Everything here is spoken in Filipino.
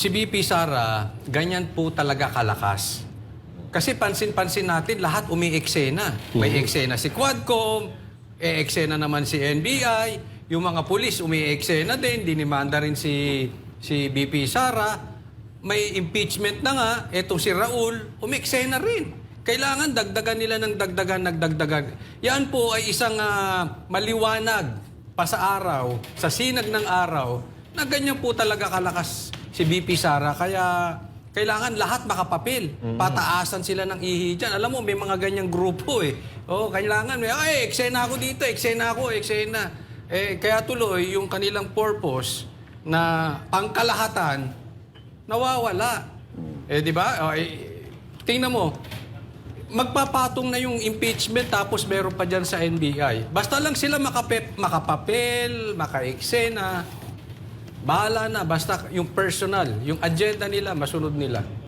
Si BP Sara, ganyan po talaga kalakas. Kasi pansin-pansin natin, lahat umi-eksena. May eksena si Quadcom, e eksena naman si NBI, yung mga pulis umi-eksena din, dinimanda rin si, si BP Sara. May impeachment na nga, eto si Raul, umi-eksena rin. Kailangan dagdagan nila ng dagdagan, nagdagdagan. Yan po ay isang ah, maliwanag pa sa araw, sa sinag ng araw, na ganyan po talaga kalakas si BP Sara. Kaya kailangan lahat makapapil. Pataasan sila ng ihi dyan. Alam mo, may mga ganyang grupo eh. Oh, kailangan, may, ay, eksena ako dito, eksena ako, eksena. Eh, kaya tuloy, yung kanilang purpose na pangkalahatan, nawawala. Eh, di ba? Oh, eh, tingnan mo, magpapatong na yung impeachment tapos meron pa dyan sa NBI. Basta lang sila makapep, makapapel, makaeksena, bahala na. Basta yung personal, yung agenda nila, masunod nila.